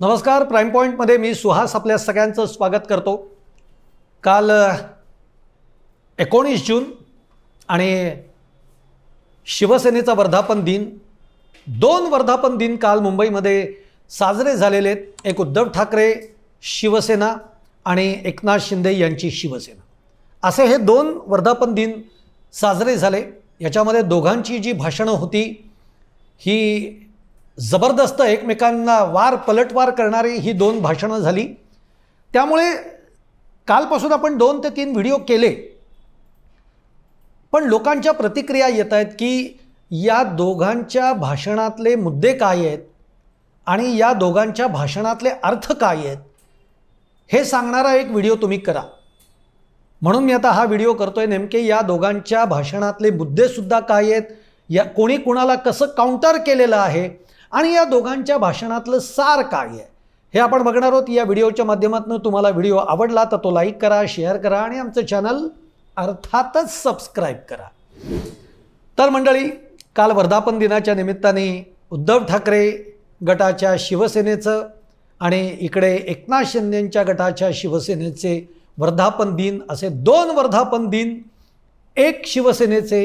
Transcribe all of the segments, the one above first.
नमस्कार प्राईम पॉईंटमध्ये मी सुहास आपल्या सगळ्यांचं स्वागत करतो. काल एकोणीस जून आणि शिवसेनेचा वर्धापन दिन दोन वर्धापन दिन काल मुंबईमध्ये साजरे झालेले आहेत. एक उद्धव ठाकरे शिवसेना आणि एकनाथ शिंदे यांची शिवसेना. असे हे दोन वर्धापन दिन साजरे झाले. याच्यामध्ये दोघांची जी भाषणं होती ही जबरदस्त एकमेकांना वार पलटवार करणारी ही दोन भाषणं झाली. त्यामुळे कालपासून आपण दोन ते तीन व्हिडिओ केले. पण लोकांच्या प्रतिक्रिया येत आहेत की या दोघांच्या भाषणातले मुद्दे काय आहेत आणि या दोघांच्या भाषणातले अर्थ काय आहेत हे सांगणारा एक व्हिडिओ तुम्ही करा. म्हणून मी आता हा व्हिडिओ करतोय नेमके या दोघांच्या भाषणातले मुद्देसुद्धा काय आहेत या कोणी कुणाला कसं काउंटर केलेलं आहे आणि या दोघांच्या भाषणातलं सार काय आहे? हे आपण बघणार आहोत. या व्हिडिओच्या माध्यमातून तुम्हाला व्हिडिओ आवडला तर तो लाईक करा शेअर करा आणि आमचं चॅनल अर्थातच सबस्क्राईब करा. तर मंडळी काल वर्धापन दिनाच्या निमित्ताने उद्धव ठाकरे गटाच्या शिवसेनेचं आणि इकडे एकनाथ शिंदेंच्या गटाच्या शिवसेनेचे वर्धापन दिन असे दोन वर्धापन दिन एक शिवसेनेचे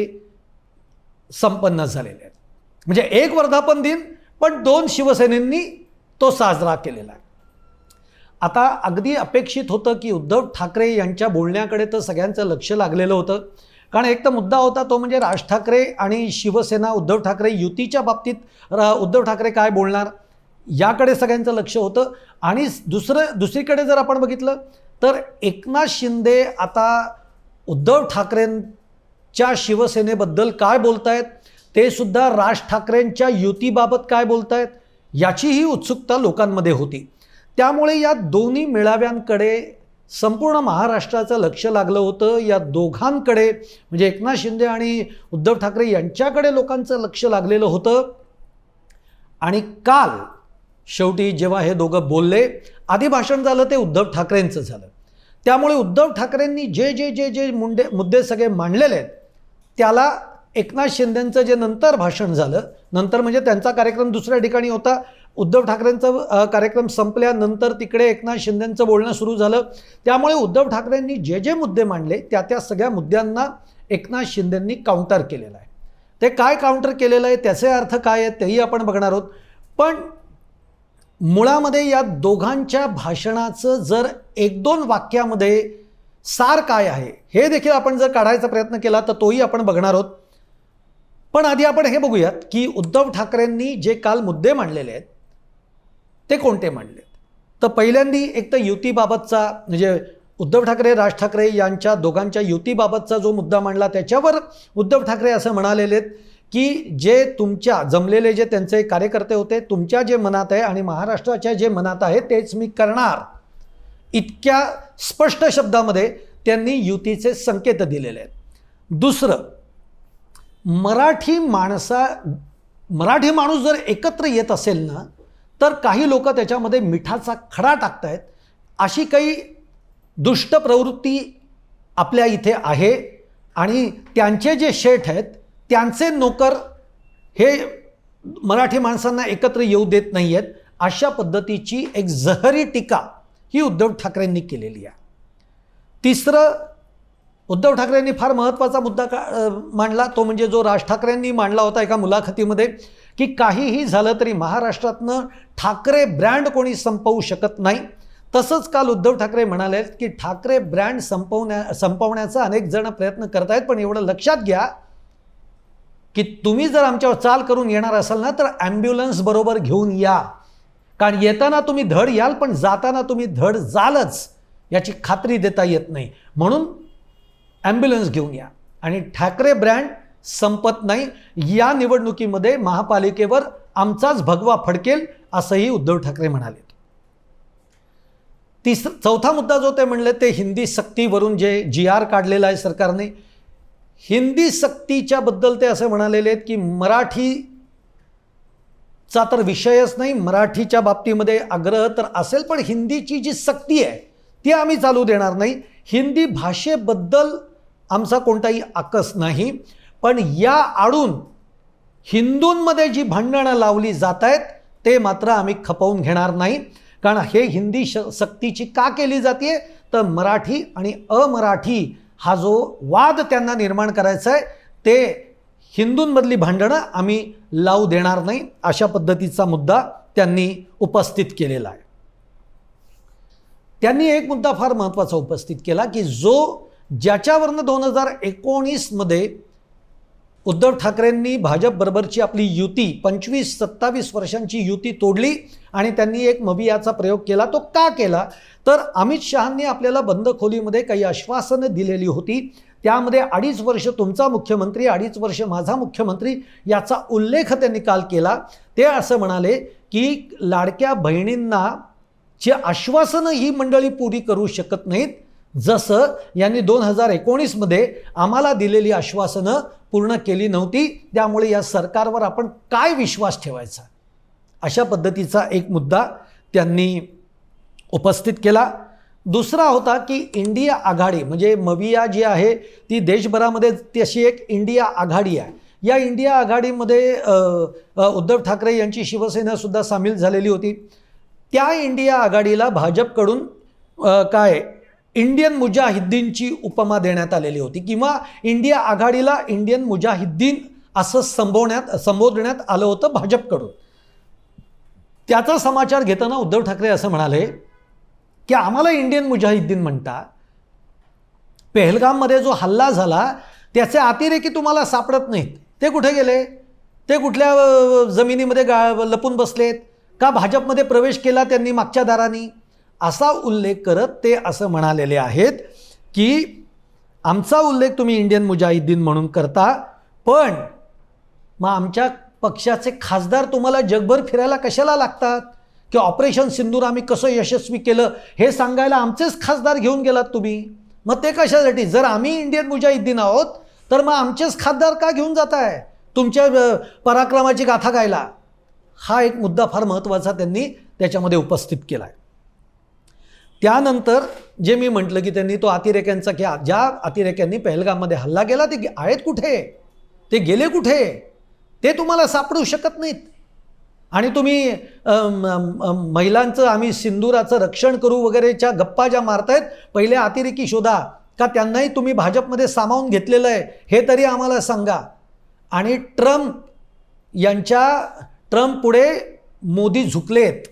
संपन्न झालेले आहेत. म्हणजे एक वर्धापन दिन पण दोन शिवसेनेंनी तो साजरा केलेला आहे. आता अगदी अपेक्षित होतं की उद्धव ठाकरे यांच्या बोलण्याकडे तर सगळ्यांचं लक्ष लागलेलं होतं. कारण एक तर मुद्दा होता तो म्हणजे राज ठाकरे आणि शिवसेना उद्धव ठाकरे युतीच्या बाबतीत उद्धव ठाकरे काय बोलणार? याकडे सगळ्यांचं लक्ष होतं. आणि दुसरं दुसरीकडे जर आपण बघितलं तर एकनाथ शिंदे आता उद्धव ठाकरेंच्या शिवसेनेबद्दल काय बोलतायत? ते सुद्धा राज ठाकरेंच्या युतीबाबत काय बोलत आहेत याचीही उत्सुकता लोकांमध्ये होती. त्यामुळे या दोन्ही मेळाव्यांकडे संपूर्ण महाराष्ट्राचं लक्ष लागलं होतं. या दोघांकडे म्हणजे एकनाथ शिंदे आणि उद्धव ठाकरे यांच्याकडे लोकांचं लक्ष लागलेलं होतं. आणि काल शेवटी जेव्हा हे दोघं बोलले आधी भाषण झालं ते उद्धव ठाकरेंचं झालं. त्यामुळे उद्धव ठाकरेंनी जे जे जे जे मुंडे मुद्दे सगळे मांडलेले आहेत त्याला एकनाथ शिंदेंचं जे नंतर भाषण झालं नंतर म्हणजे त्यांचा कार्यक्रम दुसऱ्या ठिकाणी होता. उद्धव ठाकरेंचा कार्यक्रम संपल्यानंतर तिकडे एकनाथ शिंदेंचं बोलणं सुरू झालं. त्यामुळे उद्धव ठाकरेंनी जे जे मुद्दे मांडले त्या त्या सगळ्या मुद्द्यांना एकनाथ शिंदेंनी काउंटर केलेलं आहे. ते काय काउंटर केलेलं आहे त्याचे अर्थ काय आहेत तेही आपण बघणार आहोत. पण मुळामध्ये या दोघांच्या भाषणाचं जर एक दोन वाक्यामध्ये सार काय आहे हे देखील आपण जर काढायचा प्रयत्न केला तर तोही आपण बघणार आहोत. पण आधी आपण हे बघूयात की उद्धव ठाकरेंनी जे काल मुद्दे मांडलेले आहेत ते कोणते मांडले तर पहिल्यांदी एक तर युतीबाबतचा म्हणजे उद्धव ठाकरे राज ठाकरे यांच्या दोघांच्या युतीबाबतचा जो मुद्दा मांडला त्याच्यावर उद्धव ठाकरे असं म्हणालेले आहेत की जे तुमच्या जमलेले जे त्यांचे कार्यकर्ते होते तुमच्या जे मनात आहे आणि महाराष्ट्राच्या जे मनात आहे तेच मी करणार. इतक्या स्पष्ट शब्दामध्ये त्यांनी युतीचे संकेत दिलेले आहेत. दुसरं मराठी माणसा मराठी माणूस जर एकत्र येत असेल ना तर काही लोक त्याच्यामध्ये मिठाचा खडा टाकतायत. अशी काही दुष्ट प्रवृत्ती आपल्या इथे आहे आणि त्यांचे जे शेठ आहेत त्यांचे नोकर हे मराठी माणसांना एकत्र येऊ देत नाही आहेत अशा पद्धतीची एक जहरी टीका ही उद्धव ठाकरेंनी केलेली आहे. तिसरं उद्धव ठाकरेंनी फार महत्त्वाचा मुद्दा का मांडला. तो म्हणजे जो राज ठाकरेंनी मांडला होता एका मुलाखतीमध्ये की काहीही झालं तरी महाराष्ट्रातनं ठाकरे ब्रँड कोणी संपवू शकत नाही. तसंच काल उद्धव ठाकरे म्हणाले की ठाकरे ब्रँड संपवण्या संपवण्याचा अनेक जण प्रयत्न करत आहेत पण एवढं लक्षात घ्या की तुम्ही जर आमच्यावर चाल करून येणार असाल ना तर ॲम्ब्युलन्स बरोबर घेऊन या. कारण येताना तुम्ही धड याल पण जाताना तुम्ही धड जालच याची खात्री देता येत नाही. म्हणून ॲम्ब्युलन्स घेऊन या. आणि ठाकरे ब्रँड संपत नाही या निवडणुकीमध्ये महापालिकेवर आमचाच भगवा फडकेल असंही उद्धव ठाकरे म्हणाले. तिस चौथा मुद्दा जो ते म्हणले ते हिंदी सक्तीवरून जे जी आर काढलेला आहे सरकारने. हिंदी सक्तीच्या बद्दल ते असे म्हणालेले आहेत की मराठीचा तर विषयच नाही मराठीच्या बाबतीमध्ये आग्रह तर असेल पण हिंदीची जी सक्ती आहे ती आम्ही चालू देणार नाही. हिंदी भाषेबद्दल आमचा कोणताही आकस नाही. पण या आडून हिंदूंमध्ये जी भांडणं लावली जात आहेत ते मात्र आम्ही खपवून घेणार नाही. कारण हे हिंदी श सक्तीची का केली जाते तर मराठी आणि अमराठी हा जो वाद त्यांना निर्माण करायचा आहे ते हिंदूंमधली भांडणं आम्ही लावू देणार नाही अशा पद्धतीचा मुद्दा त्यांनी उपस्थित केलेला आहे. त्यांनी एक मुद्दा फार महत्त्वाचा उपस्थित केला की जो ज्याच्यावरनं दोन हजार एकोणीसमध्ये उद्धव ठाकरेंनी भाजपबरोबरची आपली युती पंचवीस सत्तावीस वर्षांची युती तोडली आणि त्यांनी एक मवियाचा प्रयोग केला तो का केला? तर अमित शहांनी आपल्याला बंद खोलीमध्ये काही आश्वासनं दिलेली होती. त्यामध्ये अडीच वर्ष तुमचा मुख्यमंत्री अडीच वर्ष माझा मुख्यमंत्री याचा उल्लेख त्यांनी काल केला. ते असं म्हणाले की लाडक्या बहिणींना ची आश्वासनं ही मंडळी पुरी करू शकत नाहीत. जसं यांनी दोन हजार एकोणीसमध्ये आम्हाला दिलेली आश्वासनं पूर्ण केली नव्हती त्यामुळे या सरकारवर आपण काय विश्वास ठेवायचा? अशा पद्धतीचा एक मुद्दा त्यांनी उपस्थित केला. दुसरा होता की इंडिया आघाडी म्हणजे मविया जी आहे ती देशभरामध्ये तशी एक इंडिया आघाडी आहे. या इंडिया आघाडीमध्ये उद्धव ठाकरे यांची शिवसेनासुद्धा सामील झालेली होती. त्या इंडिया आघाडीला भाजपकडून काय इंडियन मुजाहिद्दीनची उपमा देण्यात आलेली होती किंवा इंडिया आघाडीला इंडियन मुजाहिद्दीन असं संबोधण्यात संबोधण्यात आलं होतं भाजपकडून. त्याचा समाचार घेताना उद्धव ठाकरे असं म्हणाले की आम्हाला इंडियन मुजाहिद्दीन म्हणता. पेहलगाममध्ये जो हल्ला झाला त्याचे अतिरेकी तुम्हाला सापडत नाहीत. ते कुठे गेले? ते कुठल्या जमिनीमध्ये गा लपून बसलेत? का भाजपमध्ये प्रवेश केला त्यांनी मागच्या दारानी? असा उल्लेख करत ते असं म्हणालेले आहेत की आमचा उल्लेख तुम्ही इंडियन मुजाहिद्दीन म्हणून करता पण मग आमच्या पक्षाचे खासदार तुम्हाला जगभर फिरायला कशाला लागतात? की ऑपरेशन सिंदूर आम्ही कसं यशस्वी केलं? हे सांगायला आमचेच खासदार घेऊन गेलात तुम्ही. मग ते कशासाठी? जर आम्ही इंडियन मुजाहिद्दीन आहोत तर मग आमचेच खासदार का घेऊन जात आहे तुमच्या पराक्रमाची गाथा गायला. हा एक मुद्दा फार महत्त्वाचा त्यांनी त्याच्यामध्ये उपस्थित केला आहे त्यानंतर जे मी म्हटलं की त्यांनी तो अतिरेक्यांचा की ज्या अतिरेक्यांनी पहलगाममध्ये हल्ला केला ते आहेत कुठे? ते गेले कुठे? ते तुम्हाला सापडू शकत नाहीत. आणि तुम्ही महिलांचं आम्ही सिंदुराचं रक्षण करू वगैरेच्या गप्पा ज्या मारतायत पहिले अतिरेकी शोधा. का त्यांनाही तुम्ही भाजपमध्ये सामावून घेतलेलं आहे हे तरी आम्हाला सांगा. आणि ट्रम्प यांच्या ट्रम्प पुढे मोदी झुकलेत.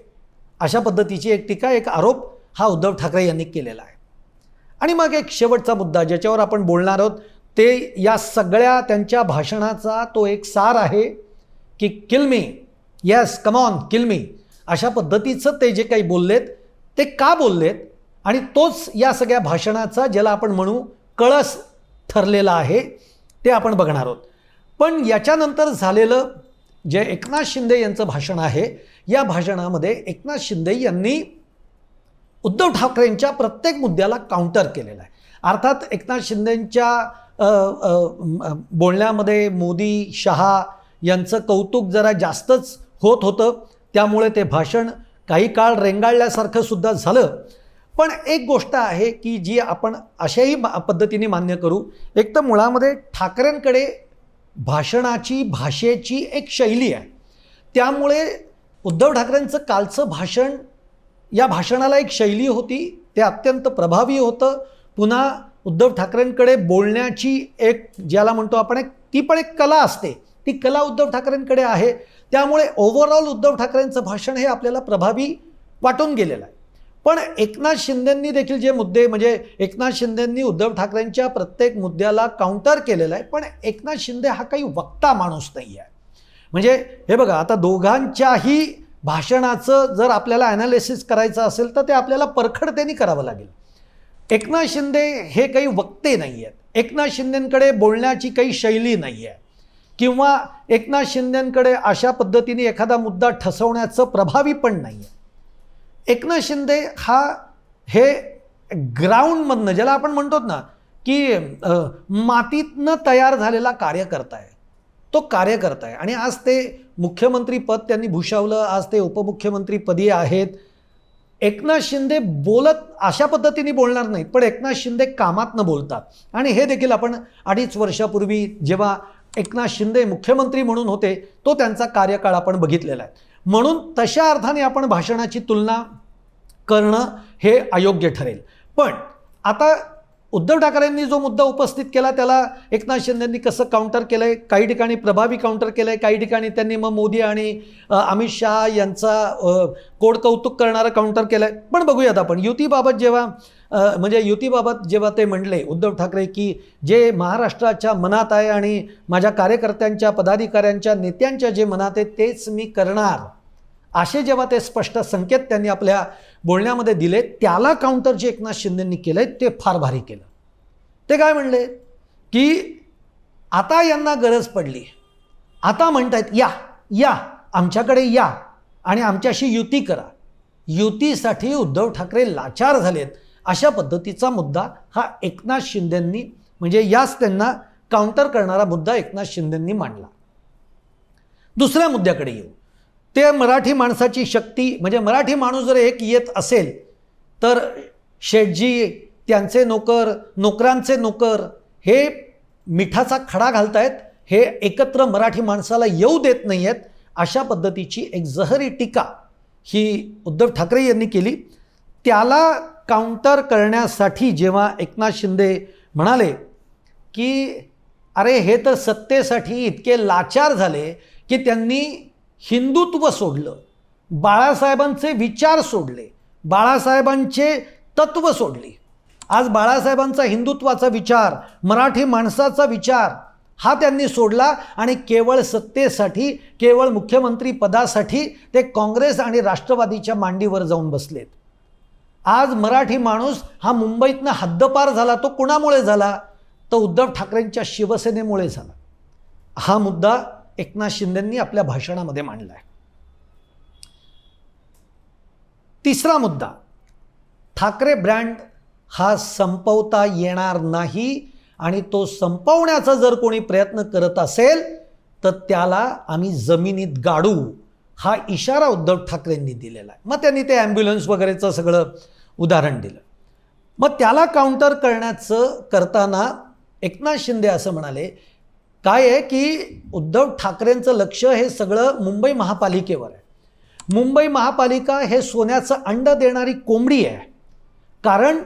अशा पद्धतीची एक टीका एक आरोप हा उद्धव ठाकरे यांनी केलेला आहे. आणि मग एक शेवटचा मुद्दा ज्याच्यावर आपण बोलणार आहोत ते या सगळ्या त्यांच्या भाषणाचा तो एक सार आहे की किलमी येस कमॉन किलमी अशा पद्धतीचं ते जे काही बोललेत ते का बोललेत? आणि तोच या सगळ्या भाषणाचा ज्याला आपण म्हणू कळस ठरलेला आहे ते आपण बघणार आहोत. पण याच्यानंतर झालेलं जे एकनाथ शिंदे यांचं भाषण आहे या भाषणामध्ये एकनाथ शिंदे यांनी उद्धव ठाकरेंच्या प्रत्येक मुद्द्याला काउंटर केलेला आहे. अर्थात एकनाथ शिंदेंच्या बोलण्यामध्ये मोदी शहा यांचं कौतुक जरा जास्तच होत होतं. त्यामुळे ते भाषण काही काळ रेंगाळल्यासारखं सुद्धा झालं. पण एक गोष्ट आहे की जी आपण अशाही पद्धतीने मान्य करू. एक तर मुळामध्ये ठाकरेंकडे भाषणाची भाषेची एक शैली आहे. त्यामुळे उद्धव ठाकरेंचं कालचं भाषण या भाषणाला एक शैली होती ते अत्यंत प्रभावी होतं. पुन्हा उद्धव ठाकरेंकडे बोलण्याची एक ज्याला म्हणतो आपण एक ती पण एक कला असते. ती कला उद्धव ठाकरेंकडे आहे. त्यामुळे ओव्हरऑल उद्धव ठाकरेंचं भाषण हे आपल्याला प्रभावी वाटून गेलेलं आहे. पण एकनाथ शिंदेंनी देखील जे मुद्दे म्हणजे एकनाथ शिंदेंनी उद्धव ठाकरेंच्या प्रत्येक मुद्द्याला काउंटर केलेलं आहे. पण एकनाथ शिंदे हा काही वक्ता माणूस नाही आहे म्हणजे हे बघा आता दोघांच्याही भाषणाचं जर आपल्याला ॲनालिसिस करायचं असेल तर ते आपल्याला परखडतेने करावं लागेल. एकनाथ शिंदे हे काही वक्ते नाही आहेत एकनाथ शिंदेंकडे बोलण्याची काही शैली नाही आहे किंवा एकनाथ शिंदेंकडे अशा पद्धतीने एखादा मुद्दा ठसवण्याचं प्रभावी पण नाही आहे एकनाथ शिंदे हा हे ग्राउंडमधनं ज्याला आपण म्हणतो ना की मातीतनं तयार झालेला कार्यकर्ता आहे. तो कार्यकर्ता आहे आणि आज ते मुख्यमंत्री पद त्यांनी भूषवलं आज ते उपमुख्यमंत्रीपदी आहेत. एकनाथ शिंदे बोलत अशा पद्धतीने बोलणार नाहीत पण एकनाथ शिंदे कामातनं बोलतात. आणि हे देखील आपण अडीच वर्षापूर्वी जेव्हा एकनाथ शिंदे मुख्यमंत्री म्हणून होते तो त्यांचा कार्यकाळ आपण बघितलेला आहे. म्हणून तशा अर्थाने आपण भाषणाची तुलना करणं हे अयोग्य ठरेल. पण आता उद्धव ठाकरेंनी जो मुद्दा उपस्थित केला त्याला एकनाथ शिंदेंनी कसं काउंटर केलं आहे काही ठिकाणी प्रभावी काउंटर केलं आहे काही ठिकाणी त्यांनी मग मोदी आणि अमित शहा यांचा कोड कौतुक करणारं काउंटर केलं आहे पण बघूयात आपण युतीबाबत जेव्हा म्हणजे युतीबाबत जेव्हा ते म्हणले उद्धव ठाकरे की जे महाराष्ट्राच्या मनात आहे आणि माझ्या कार्यकर्त्यांच्या पदाधिकाऱ्यांच्या नेत्यांच्या जे मनात आहे तेच मी करणार. असे जेव्हा ते स्पष्ट संकेत त्यांनी आपल्या बोलण्यामध्ये दिले त्याला काउंटर जे एकनाथ शिंदेंनी केलं ते फार भारी केलं. ते काय म्हणले? की आता यांना गरज पडली. आता म्हणतायत या या आमच्याकडे या आणि आमच्याशी युती करा. युतीसाठी उद्धव ठाकरे लाचार झालेत. अशा पद्धतीचा मुद्दा हा एकनाथ शिंदेंनी म्हणजे याच त्यांना काउंटर करणारा मुद्दा एकनाथ शिंदेंनी मांडला. दुसऱ्या मुद्द्याकडे येऊ. ते मराठी माणसाची शक्ती म्हणजे मराठी माणूस जर एक येत असेल तर शेठजी त्यांचे नोकर नोकरांचे नोकर हे मिठाचा खडा घालतायत हे एकत्र मराठी माणसाला येऊ देत नाही आहेत अशा पद्धतीची एक जहरी टीका ही उद्धव ठाकरे यांनी केली. त्याला काउंटर करण्यासाठी जेव्हा एकनाथ शिंदे म्हणाले की अरे हे तर सत्तेसाठी इतके लाचार झाले की त्यांनी हिंदुत्व सोडलं. बाळासाहेबांचे विचार सोडले. बाळासाहेबांचे तत्व सोडली. आज बाळासाहेबांचा हिंदुत्वाचा विचार मराठी माणसाचा विचार हा त्यांनी सोडला आणि केवळ सत्तेसाठी केवळ मुख्यमंत्री पदासाठी ते काँग्रेस आणि राष्ट्रवादीच्या मांडीवर जाऊन बसलेत. आज मराठी माणूस हा मुंबईतनं हद्दपार झाला तो कुणामुळे झाला? तर उद्धव ठाकरेंच्या शिवसेनेमुळे झाला. हा मुद्दा एकनाथ शिंदेंनी आपल्या भाषणामध्ये मांडला आहे तिसरा मुद्दा ठाकरे ब्रँड हा संपवता येणार नाही आणि तो संपवण्याचा जर कोणी प्रयत्न करत असेल तर त्याला आम्ही जमिनीत गाडू हा इशारा उद्धव ठाकरेंनी दिलेला आहे. मग त्यांनी ते ॲम्ब्युलन्स वगैरेचं सगळं उदाहरण दिलं. मग त्याला काउंटर करण्याचं करताना एकनाथ शिंदे असं म्हणाले काय आहे की उद्धव ठाकरेंचं लक्ष हे सगळं मुंबई महापालिकेवर आहे. मुंबई महापालिका हे सोन्याचं अंड देणारी कोंबडी आहे. कारण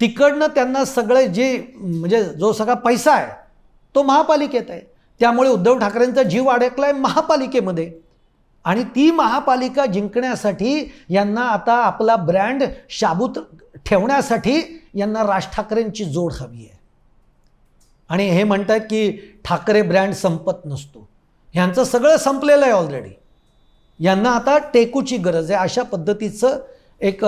तिकडनं त्यांना सगळे जे म्हणजे जो सगळा पैसा आहे तो महापालिकेत आहे. त्यामुळे उद्धव ठाकरेंचा जीव अडकला आहे महापालिकेमध्ये. आणि ती महापालिका जिंकण्यासाठी यांना आता आपला ब्रँड शाबूत ठेवण्यासाठी यांना राज ठाकरेंची जोड हवी आहे. आणि हे म्हणतात की ठाकरे ब्रँड संपत नसतो. ह्यांचं सगळं संपलेलं आहे ऑलरेडी यांना आता टेकूची गरज आहे. अशा पद्धतीचं एक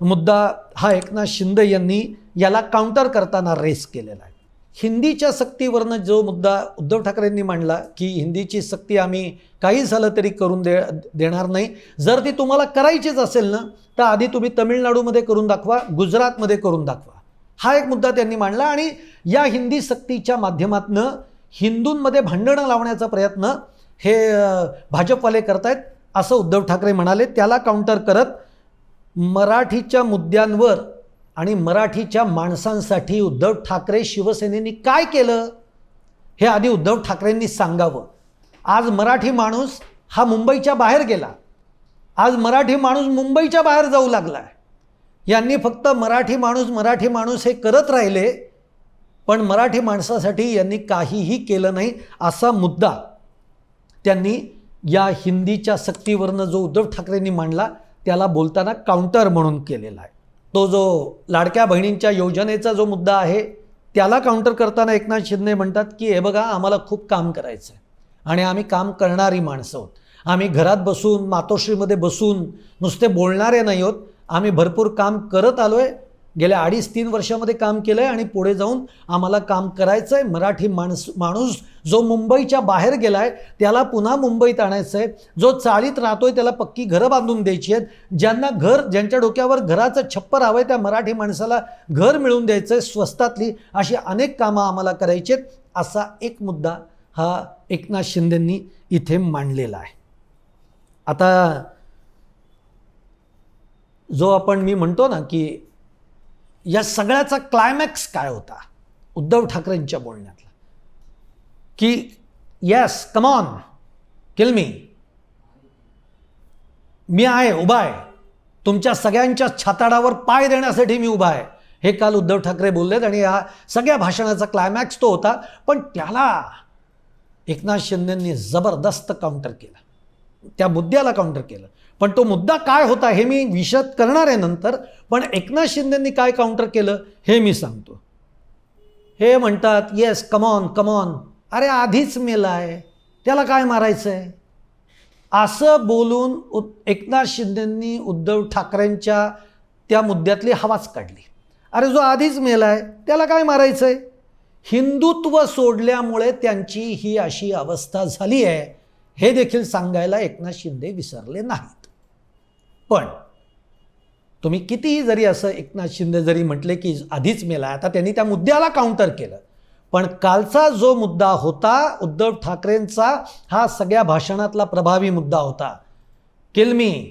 मुद्दा हा एकनाथ शिंदे यांनी याला काउंटर करताना रेस केलेला आहे. हिंदीच्या सक्तीवरनं जो मुद्दा उद्धव ठाकरेंनी मांडला की हिंदीची सक्ती आम्ही काही झालं तरी करून दे देणार नाही. जर ती तुम्हाला करायचीच असेल ना तर आधी तुम्ही तमिळनाडूमध्ये करून दाखवा गुजरातमध्ये करून दाखवा. हा एक मुद्दा त्यांनी मांडला आणि या हिंदी सक्तीच्या माध्यमातनं हिंदूंमध्ये भांडणं लावण्याचा प्रयत्न हे भाजपवाले भाजपवाले करतायत असं उद्धव ठाकरे म्हणाले. त्याला काउंटर करत मराठीच्या मुद्द्यांवर आणि मराठीच्या माणसांसाठी उद्धव ठाकरे शिवसेनेनी काय केलं? हे आधी उद्धव ठाकरेंनी सांगावं. आज मराठी माणूस हा मुंबईच्या बाहेर गेला. आज मराठी माणूस मुंबईच्या बाहेर जाऊ लागला आहे यांनी फक्त मराठी माणूस मराठी माणूस हे करत राहिले पण मराठी माणसासाठी यांनी काहीही केलं नाही असा मुद्दा त्यांनी या हिंदीच्या सक्तीवरनं जो उद्धव ठाकरेंनी मांडला त्याला बोलताना काउंटर म्हणून केलेला आहे. तो जो लाडक्या बहिणींच्या योजनेचा जो मुद्दा आहे त्याला काउंटर करताना एकनाथ शिंदे म्हणतात की हे बघा आम्हाला खूप काम करायचं आहे आणि आम्ही काम करणारी माणसं आहोत. आम्ही घरात बसून मातोश्रीमध्ये बसून नुसते बोलणारे नाही आहोत आम्ही भरपूर काम करत आलो आहे गेल्या अडीच तीन वर्षामध्ये काम केलं आहे आणि पुढे जाऊन आम्हाला काम करायचं आहे मराठी माणस माणूस जो मुंबईच्या बाहेर गेला आहे त्याला पुन्हा मुंबईत आणायचं आहे जो चाळीत राहतोय त्याला पक्की घरं बांधून द्यायची आहेत. ज्यांना घर ज्यांच्या डोक्यावर घराचं छप्पर हवं आहे त्या मराठी माणसाला घर मिळवून द्यायचं आहे स्वस्तातली. अशी अनेक कामं आम्हाला करायची आहेत. असा एक मुद्दा हा एकनाथ शिंदेंनी इथे मांडलेला आहे. आता जो आपण मी म्हणतो ना की या सगळ्याचा क्लायमॅक्स काय होता? उद्धव ठाकरेंच्या बोलण्यातला. की येस कमॉन किल मी मी आहे उभा आहे. तुमच्या सगळ्यांच्या छाताडावर पाय देण्यासाठी मी उभा आहे. हे काल उद्धव ठाकरे बोललेत आणि या सगळ्या भाषणाचा क्लायमॅक्स तो होता. पण त्याला एकनाथ शिंदेंनी जबरदस्त काउंटर केला. त्या मुद्द्याला काउंटर केलं. पण तो मुद्दा काय होता हे मी विशद करणार आहे नंतर पण एकनाथ शिंदेंनी काय काउंटर केलं हे मी सांगतो. हे म्हणतात येस कमॉन कमॉन अरे आधीच मेला आहे त्याला काय मारायचं आहे असं बोलून उ एकनाथ शिंदेंनी उद्धव ठाकरेंच्या त्या मुद्द्यातली हवाच काढली. अरे जो आधीच मेला आहे त्याला काय मारायचं आहे हिंदुत्व सोडल्यामुळे त्यांची ही अशी अवस्था झाली आहे हे देखील सांगायला एकनाथ शिंदे विसरले नाहीत. पण तुम्ही कितीही जरी असं एकनाथ शिंदे जरी म्हटले की आधीच मेला आता त्यांनी त्या मुद्द्याला काउंटर केलं. पण कालचा जो मुद्दा होता उद्धव ठाकरेंचा हा सगळ्या भाषणातला प्रभावी मुद्दा होता. किलमी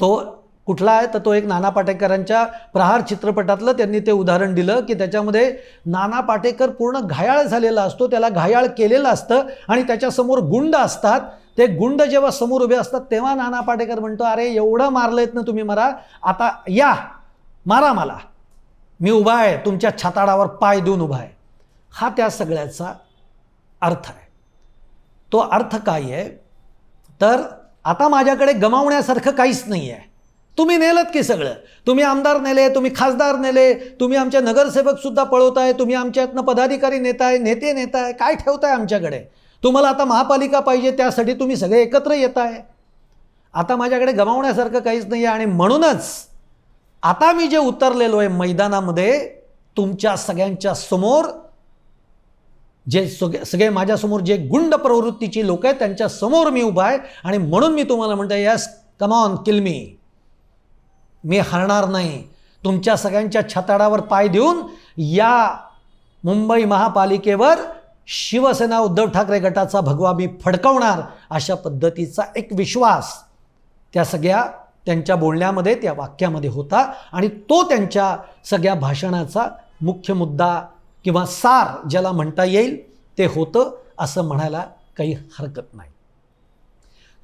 तो कुठला आहे तर तो एक नाना पाटेकरांच्या प्रहार चित्रपटातलं त्यांनी ते उदाहरण दिलं की त्याच्यामध्ये नाना पाटेकर पूर्ण घायाळ झालेला असतो त्याला घायाळ केलेलं असतं आणि त्याच्यासमोर गुंड असतात. ते गुंड जेव्हा समोर उभे असतात तेव्हा नाना पाटेकर म्हणतो अरे एवढं मारलेत ना तुम्ही मला. आता या मारा मला. मी उभा आहे तुमच्या छाताडावर पाय देऊन उभा आहे. हा त्या सगळ्याचा अर्थ आहे. तो अर्थ काय आहे? तर आता माझ्याकडे गमावण्यासारखं काहीच नाही आहे तुम्ही नेलत की सगळं. तुम्ही आमदार नेले तुम्ही खासदार नेले तुम्ही आमच्या नगरसेवकसुद्धा पळवताय तुम्ही आमच्यातनं पदाधिकारी नेताय नेते नेताय काय ठेवताय आमच्याकडे? तुम्हाला आता महापालिका पाहिजे त्यासाठी तुम्ही सगळे एकत्र येत आहे आता माझ्याकडे गमावण्यासारखं काहीच नाही आहे आणि म्हणूनच आता मी जे उतरलेलो आहे मैदानामध्ये तुमच्या सगळ्यांच्या समोर जे सगळे सगळे माझ्यासमोर जे गुंड प्रवृत्तीची लोक आहेत त्यांच्यासमोर मी उभा आहे आणि म्हणून मी तुम्हाला म्हणतो यस कमॉन किल मी मी हरणार नाही. तुमच्या सगळ्यांच्या छताडावर पाय देऊन या मुंबई महापालिकेवर शिवसेना उद्धव ठाकरे गटाचा भगवा मी फडकवणार अशा पद्धतीचा एक विश्वास त्या सगळ्या त्यांच्या बोलण्यामध्ये त्या वाक्यामध्ये होता आणि तो त्यांच्या सगळ्या भाषणाचा मुख्य मुद्दा किंवा सार ज्याला म्हणता येईल ते होतं असं म्हणायला काही हरकत नाही.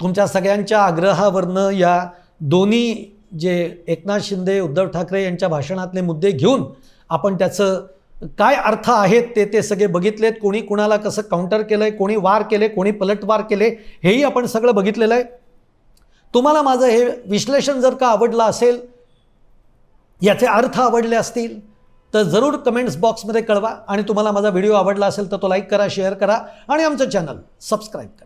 तुमच्या सगळ्यांच्या आग्रहावरनं या दोन्ही जे एकनाथ शिंदे उद्धव ठाकरे यांच्या भाषणातले मुद्दे घेऊन आपण त्याचं काय अर्थ आहेत ते ते सगळे बघितलेत. कोणी कुणाला कसं काउंटर केलं आहे कोणी वार केले कोणी पलटवार केले हेही आपण सगळं बघितलेलं आहे. तुम्हाला माझं हे विश्लेषण जर का आवडलं असेल याचे अर्थ आवडले असतील तर जरूर कमेंट्स बॉक्समध्ये कळवा. आणि तुम्हाला माझा व्हिडिओ आवडला असेल तर तो लाईक करा शेअर करा आणि आमचं चॅनल सबस्क्राईब करा.